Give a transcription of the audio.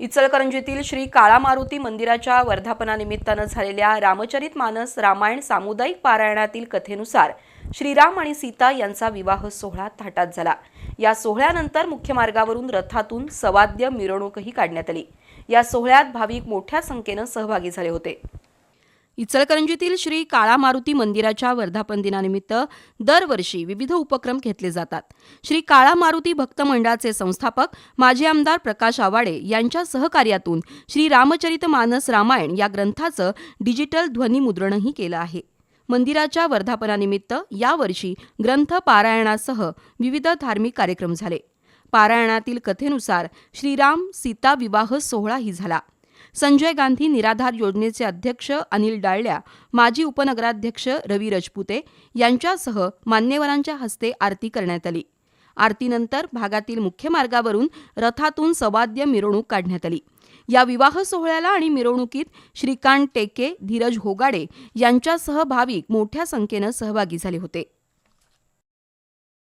इचलकरंजीतील श्री काळा मारुती मंदिराच्या वर्धापनानिमित्तानं झालेल्या रामचरित मानस रामायण सामुदायिक पारायणातील कथेनुसार श्रीराम आणि सीता यांचा विवाह सोहळा थाटात झाला. या सोहळ्यानंतर मुख्य मार्गावरून रथातून सवाद्य मिरवणूकही काढण्यात आली. या सोहळ्यात भाविक मोठ्या संख्येनं सहभागी झाले होते. इचलकरंजीतील श्री काळा मारुती मंदिराच्या वर्धापन दिनानिमित्त दरवर्षी विविध उपक्रम घेतले जातात. श्री काळा मारुती भक्त मंडळाचे संस्थापक माजी आमदार प्रकाश आवाडे यांच्या सहकार्यातून श्री रामचरित मानस रामायण या ग्रंथाचं डिजिटल ध्वनिमुद्रणही केलं आहे. मंदिराच्या वर्धापनानिमित्त यावर्षी ग्रंथ पारायणासह विविध धार्मिक कार्यक्रम झाले. पारायणातील कथेनुसार श्रीराम सीता विवाह सोहळाही झाला. संजय गांधी निराधार योजनेचे अध्यक्ष अनिल डाळल्या माजी उपनगराध्यक्ष रवी रजपुते यांच्यासह मान्यवरांच्या हस्ते आरती करण्यात आली. आरतीनंतर भागातील मुख्य मार्गावरून रथातून सवाद्य मिरवणूक काढण्यात आली. या विवाह सोहळ्याला आणि मिरवणुकीत श्रीकांत टेके धीरज होगाडे यांच्यासह भाविक मोठ्या संख्येनं सहभागी झाले होते.